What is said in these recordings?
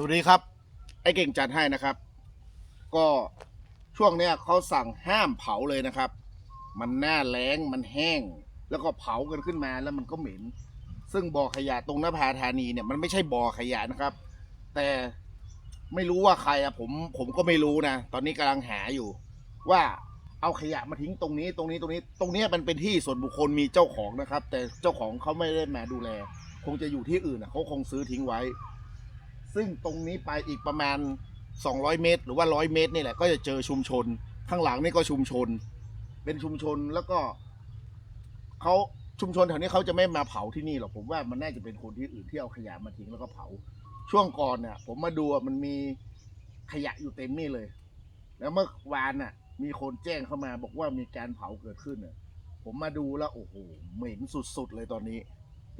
สวัสดีครับ ไอ้เก่งจัดให้นะครับ ก็ช่วงเนี้ยเขาสั่งห้ามเผาเลยนะครับ มันหน้าแล้งมันแห้ง แล้วก็เผากันขึ้นมาแล้วมันก็เหม็น ซึ่งบ่อขยะตรงนภาธานีเนี่ยมันไม่ใช่บ่อขยะนะครับ แต่ไม่รู้ว่าใครอะผมผมก็ไม่รู้นะ ตอนนี้กำลังหาอยู่ ว่าเอาขยะมาทิ้งตรงนี้ตรงนี้ตรงนี้ ตรงเนี้ยมันเป็นที่ส่วนบุคคลมีเจ้าของนะครับ แต่เจ้าของเขาไม่ได้มาดูแล คงจะอยู่ที่อื่นอะเขาคงซื้อทิ้งไว้ ซึ่งตรงนี้ไปอีกประมาณ 200 เมตร หรือว่า 100 เมตรนี่แหละก็จะเจอชุมชน ข้างหลังนี่ก็ชุมชน เป็นชุมชนแล้วก็เขาชุมชนแถวนี้เขาจะไม่มาเผาที่นี่หรอกผมว่ามันน่าจะเป็นคนที่อื่นที่เอาขยะมาทิ้งแล้วก็เผา ช่วงก่อนเนี่ยผมมาดูมันมีขยะอยู่เต็มนี่เลย แล้วเมื่อวานน่ะ มีคนแจ้งเข้ามาบอกว่ามีการเผาเกิดขึ้นน่ะผมมาดูแล้วโอ้โหเหม็นสุดๆเลยตอนนี้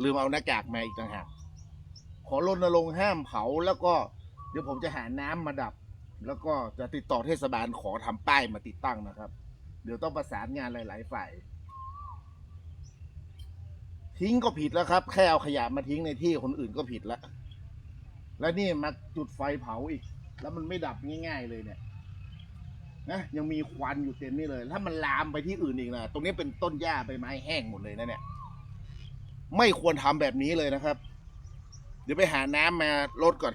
ลืมเอาหน้ากากมาอีกต่างหาก ขอรณรงค์ห้ามเผาแล้วก็เดี๋ยวผมจะหาน้ำมาดับ แล้วก็จะติดต่อเทศบาลขอทำป้ายมาติดตั้งนะครับ เดี๋ยวต้องประสานงานหลาย ๆ ฝ่าย ทิ้งก็ผิดแล้วครับ แค่เอาขยะมาทิ้งในที่คนอื่นก็ผิดแล้ว แล้วนี่มาจุดไฟเผาอีก แล้วมันไม่ดับง่าย ๆ เลยเนี่ยนะยังมีควันอยู่เต็มนี่เลย ถ้ามันลามไปที่อื่นอีกนะตรงนี้เป็นต้นหญ้าใบไม้แห้งหมดเลยนะเนี่ย ไม่ควรทำแบบนี้เลยนะครับ เดี๋ยวไปหาน้ำมาลดก่อน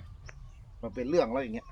มันเป็นเรื่องแล้วอย่างเงี้ย